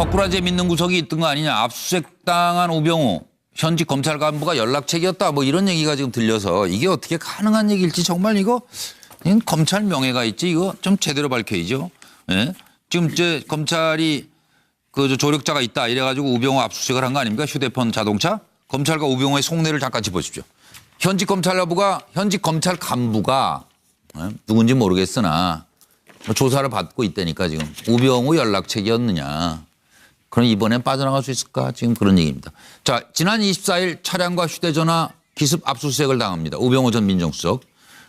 거꾸라지에 믿는 구석이 있던 거 아니냐. 압수수색 당한 우병우 현직 검찰 간부가 연락책이었다. 뭐 이런 얘기가 지금 들려서 이게 어떻게 가능한 얘기일지 정말 이거 검찰 명예가 있지 이거 좀 제대로 밝혀야죠. 예? 지금 이제 검찰이 그저 조력자가 있다 이래가지고 우병우 압수수색을 한 거 아닙니까? 휴대폰 자동차 검찰과 우병우의 속내를 잠깐 짚어주십시오. 현직 검찰 간부가 현직 검찰 간부가 예? 누군지 모르겠으나 뭐 조사를 받고 있다니까 지금 우병우 연락책이었느냐. 그럼 이번엔 빠져나갈 수 있을까? 지금 그런 얘기입니다. 자, 지난 24일 차량과 휴대전화 기습 압수수색을 당합니다. 우병우 전 민정수석.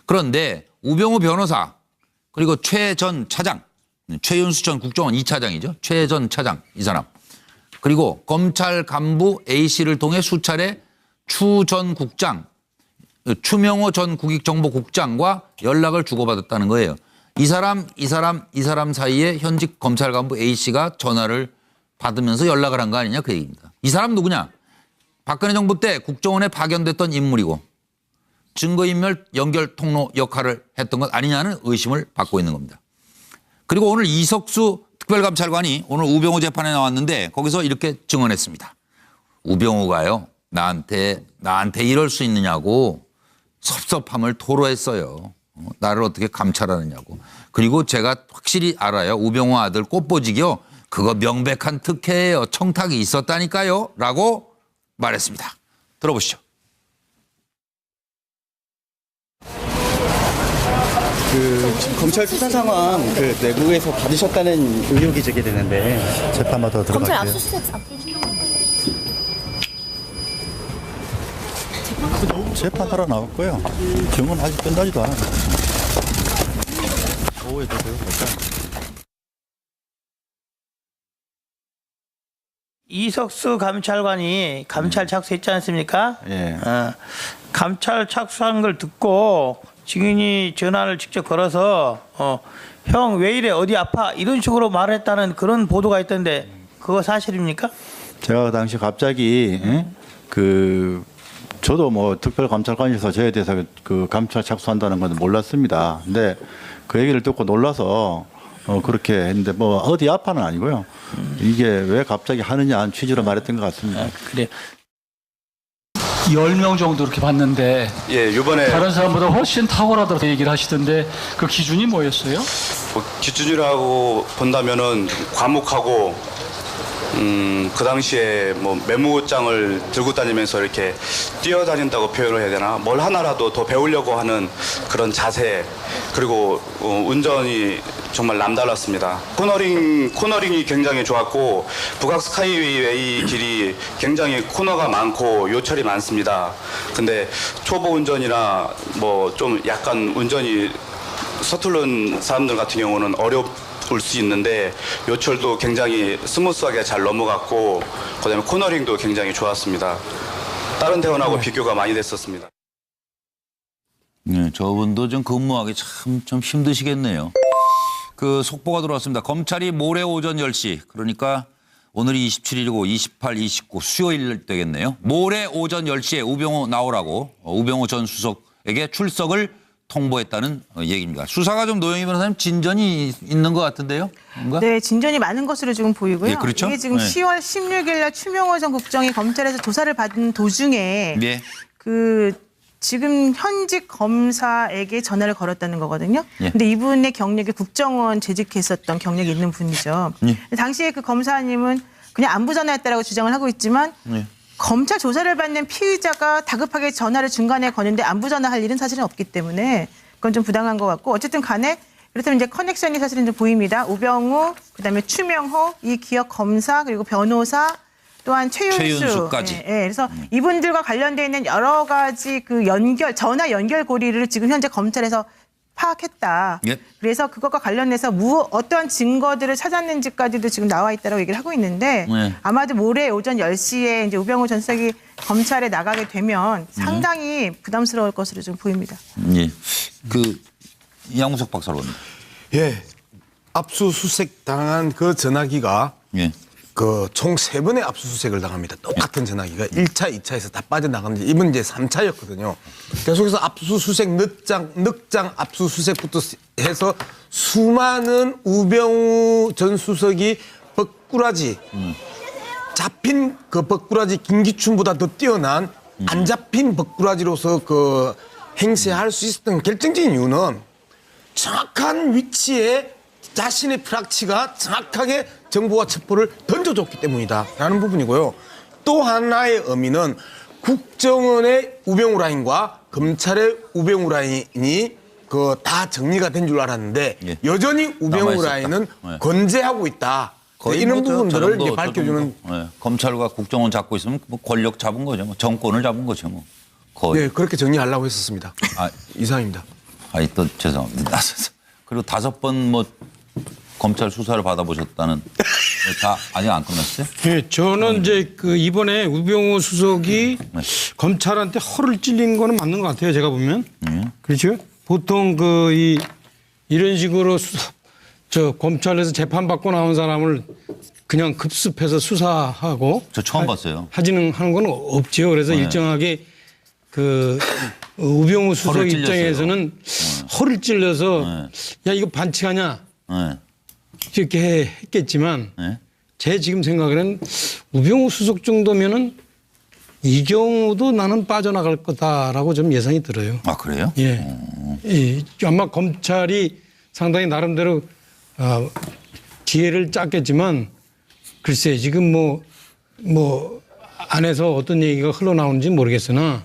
그런데 우병우 변호사 그리고 최 전 차장, 최윤수 전 국정원 2차장이죠. 최 전 차장 이 사람. 그리고 검찰 간부 A 씨를 통해 수차례 추 전 국장, 추명호 전 국익정보국장과 연락을 주고받았다는 거예요. 이 사람, 이 사람, 이 사람 사이에 현직 검찰 간부 A 씨가 전화를 받으면서 연락을 한 거 아니냐 그 얘기입니다. 이 사람 누구냐? 박근혜 정부 때 국정원에 파견됐던 인물이고 증거인멸 연결 통로 역할을 했던 것 아니냐는 의심을 받고 있는 겁니다. 그리고 오늘 이석수 특별감찰관이 오늘 우병우 재판에 나왔는데 거기서 이렇게 증언했습니다. 우병우가요 나한테 나한테 이럴 수 있느냐고 섭섭함을 토로했어요. 어, 나를 어떻게 감찰하느냐고. 그리고 제가 확실히 알아요. 우병우 아들 꽃보직이요. 그거 명백한 특혜예요. 청탁이 있었다니까요. 라고 말했습니다. 들어보시죠. 그 검찰 수사 상황 그 내부에서 받으셨다는 의혹이 제기되는데 재판마다 검찰 들어갈게요. 압수수색 앞두고 재판하러 나왔고요. 증언 아직 끝나지도 않아요. 오후에 되세요. 이석수 감찰관이 감찰 착수했지 않습니까? 예. 어, 감찰 착수한 걸 듣고 증인이 전화를 직접 걸어서 어, 형 왜 이래 어디 아파 이런 식으로 말했다는 그런 보도가 있던데 그거 사실입니까? 제가 그 당시 갑자기 예? 그 저도 뭐 특별감찰관이라서 저에 대해서 그 감찰 착수한다는 건 몰랐습니다. 근데 그 얘기를 듣고 놀라서 어 그렇게 했는데 뭐 어디 아파는 아니고요. 이게 왜 갑자기 하느냐 한 취지로 말했던 것 같습니다. 아, 그래. 10명 정도 이렇게 봤는데 예, 요번에 다른 사람보다 훨씬 탁월하다고 얘기를 하시던데 그 기준이 뭐였어요? 뭐 기준이라고 본다면은 과묵하고 음, 그 당시에 뭐 메모장을 들고 다니면서 이렇게 뛰어다닌다고 표현을 해야 되나? 뭘 하나라도 더 배우려고 하는 그런 자세 그리고 어, 운전이 정말 남달랐습니다. 코너링 코너링이 굉장히 좋았고 북악 스카이웨이 길이 굉장히 코너가 많고 요철이 많습니다. 근데 초보 운전이나 뭐 좀 약간 운전이 서투른 사람들 같은 경우는 어려 울수 있는데 요철도 굉장히 스무스하게 잘 넘어갔고 그다음에 코너링도 굉장히 좋았습니다. 다른 대원하고 비교가 많이 됐었습니다. 네, 저분도 좀 근무하기 참좀 힘드시겠네요. 그 속보가 들어왔습니다. 검찰이 모레 오전 10시 그러니까 오늘이 27일이고 28, 29 수요일 되겠네요. 모레 오전 10시에 우병우 나오라고 어, 우병우 전 수석에게 출석을 통보했다는 어, 얘기입니다. 수사가 좀 노영희 변호사님 진전이 있는 것 같은데요? 뭔가? 네, 진전이 많은 것으로 지금 보이고요. 예, 그렇죠. 이게 지금 네. 10월 16일 날 추명호 전 국정이 검찰에서 조사를 받은 도중에 네. 그 지금 현직 검사에게 전화를 걸었다는 거거든요. 예. 근데 이분의 경력이 국정원 재직했었던 경력이 있는 분이죠. 예. 당시에 그 검사님은 그냥 안부 전화였다라고 주장을 하고 있지만 예. 검찰 조사를 받는 피의자가 다급하게 전화를 중간에 거는데 안부 전화할 일은 사실은 없기 때문에 그건 좀 부당한 것 같고 어쨌든 간에 그렇다면 이제 커넥션이 사실은 좀 보입니다. 우병우, 그다음에 추명호, 이 기업 검사 그리고 변호사 또한 최윤수, 최윤수까지. 예, 예. 그래서 이분들과 관련돼 있는 여러 가지 그 연결 전화 연결 고리를 지금 현재 검찰에서 파악했다. 예. 그래서 그것과 관련해서 무 어떠한 증거들을 찾았는지까지도 지금 나와 있다고 얘기를 하고 있는데 네. 아마도 모레 오전 10시에 이제 우병우 전 수석이 검찰에 나가게 되면 상당히 부담스러울 것으로 좀 보입니다. 예. 그 양우석 박사로는 예. 압수수색 당한 그 전화기가 예. 그 총 세 번의 압수수색을 당합니다. 똑같은 전화기가 1차, 2차에서 다 빠져나갔는데 이번 이제 3차였거든요. 계속해서 압수수색 늑장, 늑장 압수수색부터 해서 수많은 우병우 전 수석이 법- 벅꾸라지 잡힌 그 벅꾸라지 김기춘보다 더 뛰어난 안 잡힌 벅꾸라지로서 그 행세할 수 있었던 결정적인 이유는 정확한 위치에 자신의 프락치가 정확하게 정보와 첩보를 던져줬기 때문이다라는 부분이고요. 또 하나의 의미는 국정원의 우병우 라인과 검찰의 우병우 라인이 그 다 정리가 된 줄 알았는데 예. 여전히 우병우. 라인은 네. 건재하고 있다. 이런 뭐 부분들을 정도, 밝혀주는. 예, 검찰과 국정원 잡고 있으면 뭐 권력 잡은 거죠. 뭐 정권을 잡은 거죠. 뭐 거의. 네 그렇게 정리하려고 했었습니다. 아, 이상입니다. 아이 또 죄송합니다. 그리고 다섯 번뭐 검찰 수사를 받아보셨다는 다 아직 안 끝났어요? 예, 저는 이제 그 이번에 우병우 수석이 네. 검찰한테 허를 찔린 거는 맞는 것 같아요. 제가 보면. 네. 그렇죠? 보통 그 이 이런 식으로 수사, 저 검찰에서 재판 받고 나온 사람을 그냥 급습해서 수사하고 저 처음 봤어요. 하지는 하는 건 없지요. 그래서 네. 일정하게 그 우병우 수석 허를 찔렸어요. 입장에서는 허를 찔려서 야 이거 반칙하냐 네. 이렇게 했겠지만 네. 제 지금 생각에는 우병우 수석 정도면은 이 경우도 나는 빠져나갈 거다라고 좀 예상이 들어요. 아 그래요? 예. 예. 아마 검찰이 상당히 나름대로 어, 기회를 짰겠지만 글쎄 지금 뭐, 뭐 안에서 어떤 얘기가 흘러나오는지 모르겠으나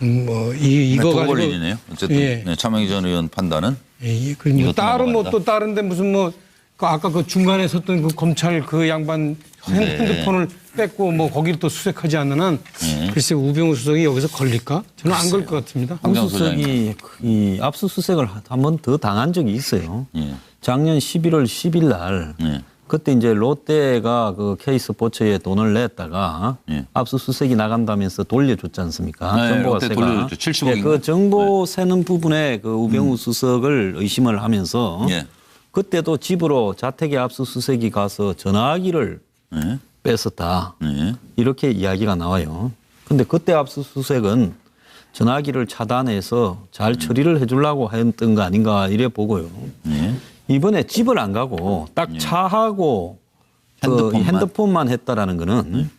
음, 뭐 이, 이거 네, 가지고 도걸린이네요. 어쨌든 예. 네, 차명희 전 의원 판단은 예, 그리고 뭐 다른 뭐. 또 다른데 무슨 뭐 그 아까 그 중간에 섰던 그 검찰 그 양반 핸- 네. 핸드폰을 뺏고 뭐 거기를 또 수색하지 않는 한 네. 글쎄 우병우 수석이 여기서 걸릴까? 저는 안 걸 것 같습니다. 황정 소장님. 수석이 이 압수수색을 한 번 더 당한 적이 있어요. 예. 작년 11월 10일 날 예. 그때 이제 롯데가 그 K 스포츠에 돈을 냈다가 예. 압수수색이 나간다면서 돌려줬지 않습니까? 네, 정보세가 롯데 돌려줬죠. 70억 인가? 그 정보 세는 부분에 그 우병우 수석을 의심을 하면서 예. 그때도 집으로 자택에 압수수색이 가서 전화기를 네. 뺐었다. 네. 이렇게 이야기가 나와요. 근데 그때 압수수색은 전화기를 차단해서 잘 음. 처리를 해주려고 했던 거 아닌가 이래 보고요. 예. 이번에 집을 안 가고 딱 차하고 그 핸드폰만. 핸드폰만 했다라는 거는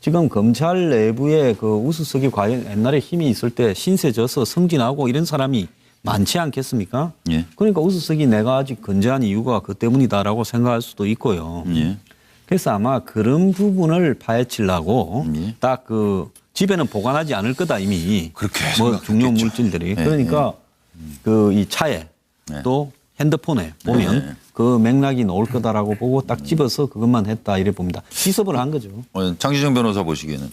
지금 검찰 내부에 그 우수석이 과연 옛날에 힘이 있을 때 신세 져서 승진하고 이런 사람이 많지 않겠습니까? 예. 그러니까 우수석이 내가 아직 건재한 이유가 그 때문이다라고 생각할 수도 있고요. 예. 그래서 아마 그런 부분을 파헤치려고 예. 딱그 집에는 보관하지 않을 거다 이미 그렇게 뭐. 중요 물질들이 네, 그러니까 그이 차에 네. 또 핸드폰에 보면 네. 그 맥락이 나올 거다라고 보고 딱 집어서 그것만 했다 이래 봅니다. 시습을 한 거죠. 어, 장시정 변호사 보시기에는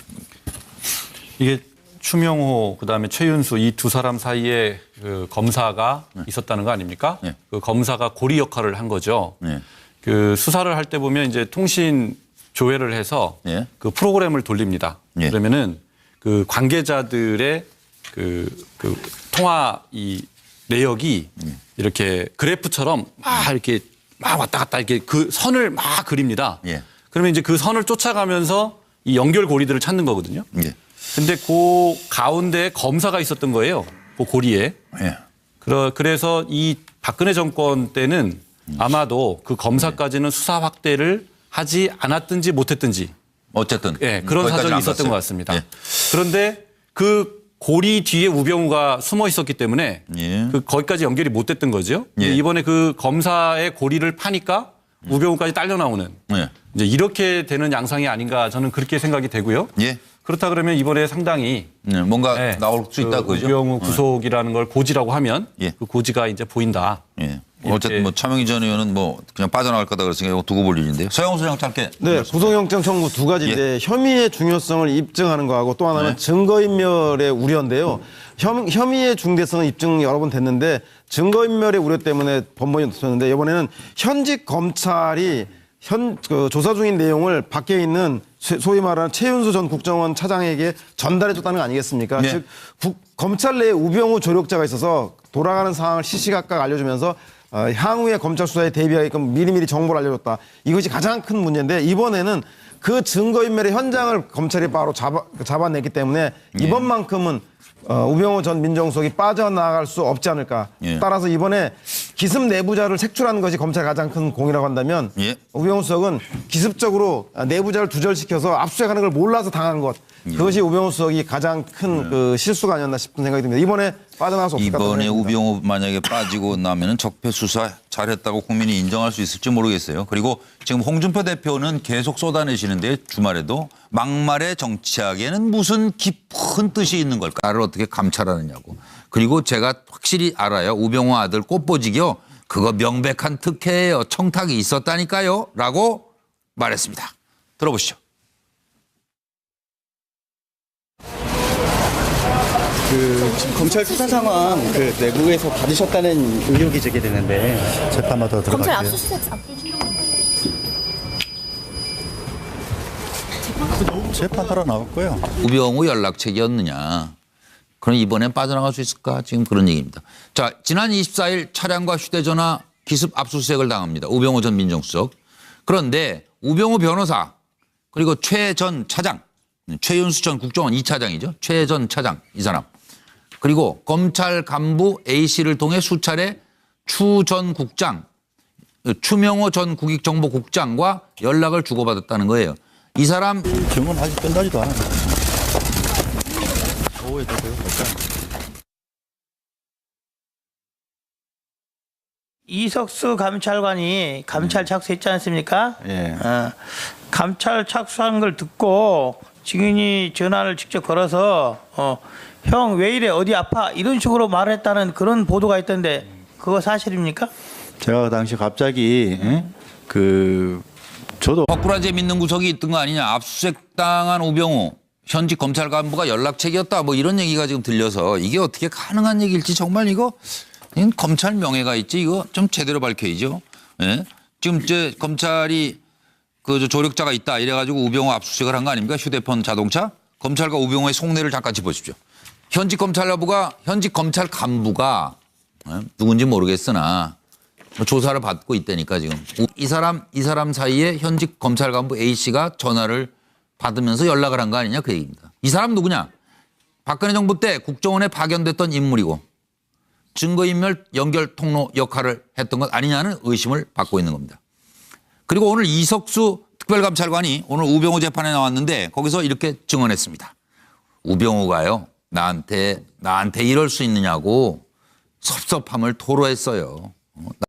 이게 추명호 그다음에 최윤수 이 두 사람 사이에 그 검사가 있었다는 거 아닙니까? 네. 그 검사가 고리 역할을 한 거죠. 네. 그 수사를 할 때 보면 이제 통신 조회를 해서 예. 그 프로그램을 돌립니다. 예. 그러면은 그 관계자들의 그, 그 통화 이 내역이 예. 이렇게 그래프처럼 막 이렇게 막 왔다 갔다 이렇게 그 선을 막 그립니다. 예. 그러면 이제 그 선을 쫓아가면서 이 연결 고리들을 찾는 거거든요. 예. 근데 그 가운데 검사가 있었던 거예요. 그 고리에. 예. 그러- 그래서 이 박근혜 정권 때는 아마도 그 검사까지는 수사 확대를 하지 않았든지 못했든지 어쨌든 예, 그런 거기까지는 사정이 안 있었던 갔어요. 것 같습니다. 예. 그런데 그 고리 뒤에 우병우가 숨어 있었기 때문에 예. 그 거기까지 연결이 못 됐던 거죠. 예. 이번에 그 검사의 고리를 파니까 우병우까지 딸려 나오는 예. 이제 이렇게 되는 양상이 아닌가 저는 그렇게 생각이 되고요. 예. 그렇다 그러면 이번에 상당히 네, 뭔가 예, 나올 수 있다 그 그죠? 우병우 구속이라는 걸 고지라고 하면 예. 그 고지가 이제 보인다. 예. 어쨌든 뭐 차명희 전 의원은 뭐 그냥 빠져나갈 거다 그랬으니까 이거 두고 볼 일인데요. 서영우 소장 짧게. 네, 구속영장 청구 두 가지인데 혐의의 중요성을 입증하는 거하고 또 하나는 증거인멸의 우려인데요. 혐, 혐의의 중대성은 입증 여러 번 됐는데 증거인멸의 우려 때문에 번번이 없었는데 이번에는 현직 검찰이 현 그 조사 중인 내용을 밖에 있는 소- 소위 말하는 최윤수 전 국정원 차장에게 전달해줬다는 거 아니겠습니까? 네. 즉 국- 검찰 내에 우병우 조력자가 있어서 돌아가는 상황을 시시각각 알려주면서 어, 향후에 검찰 수사에 대비하게끔 미리미리 정보를 알려줬다. 이것이 가장 큰 문제인데 이번에는 그 증거인멸의 현장을 검찰이 바로 잡아, 잡아냈기 때문에 이번만큼은 어, 우병우 전 민정수석이 빠져나갈 수 없지 않을까. 예. 따라서 이번에 기습 내부자를 색출하는 것이 검찰 가장 큰 공이라고 한다면 예. 우병우 수석은 기습적으로 내부자를 두절시켜서 압수수색하는 걸 몰라서 당한 것. 예. 그것이 우병우 수석이 가장 큰 그 실수가 아니었나 싶은 생각이 듭니다. 이번에 빠져나갈 수 없을 것 이번에. 우병우 만약에 빠지고 나면은 적폐 수사 잘했다고 국민이 인정할 수 있을지 모르겠어요. 그리고 지금 홍준표 대표는 계속 쏟아내시는데 주말에도 막말의 정치학에는 무슨 깊은 뜻이 있는 걸까? 나를 어떻게 감찰하느냐고. 그리고 제가 확실히 알아요. 우병우 아들 꽃보직이요. 그거 명백한 특혜예요. 청탁이 있었다니까요. 라고 말했습니다. 들어보시죠. 그 지금 검찰 수사 상황 그 내부에서 받으셨다는 의혹이 제기되는데 재판마다 검찰 들어갈게요. 압수수색 앞두고 재판하러 거예요. 우병우 연락책이었느냐. 그럼 이번엔 빠져나갈 수 있을까? 지금 그런 얘기입니다. 자, 지난 24일 차량과 휴대전화 기습 압수수색을 당합니다. 우병우 전 민정수석. 그런데 우병우 변호사 그리고 최 전 차장, 최윤수 전 국정원 2차장이죠. 최 전 차장 이 사람. 그리고 검찰 간부 A 씨를 통해 수차례 추 전 국장, 추명호 전 국익정보국장과 연락을 주고받았다는 거예요. 이 사람 증언 아직 끝나지도 않아요. 오후에 되고요. 이석수 감찰관이 감찰 착수했지 않습니까? 예. 어, 감찰 착수한 걸 듣고 증인이 전화를 직접 걸어서 어, 형 왜 이래 어디 아파 이런 식으로 말했다는 그런 보도가 있던데 그거 사실입니까? 제가 그 당시 갑자기 예? 그 저도 거꾸라지에 믿는 구석이 있던 거 아니냐. 압수수색 당한 우병우 현직 검찰 간부가 연락책이었다. 뭐 이런 얘기가 지금 들려서 이게 어떻게 가능한 얘기일지 정말 이거 검찰 명예가 있지 이거 좀 제대로 밝혀야죠. 예? 지금 이제 검찰이 그저 조력자가 있다 이래가지고 우병우 압수수색을 한 거 아닙니까? 휴대폰 자동차 검찰과 우병우의 속내를 잠깐 짚어주십시오. 현직 검찰부가 현직 검찰 간부가 예? 누군지 모르겠으나 뭐 조사를 받고 있다니까 지금 이 사람 이 사람 사이에 현직 검찰 간부 A 씨가 전화를 받으면서 연락을 한 거 아니냐 그 얘기입니다. 이 사람 누구냐? 박근혜 정부 때 국정원에 파견됐던 인물이고 증거인멸 연결 통로 역할을 했던 것 아니냐는 의심을 받고 있는 겁니다. 그리고 오늘 이석수 특별감찰관이 오늘 우병우 재판에 나왔는데 거기서 이렇게 증언했습니다. 우병우가요 나한테 나한테 이럴 수 있느냐고 섭섭함을 토로했어요. 어,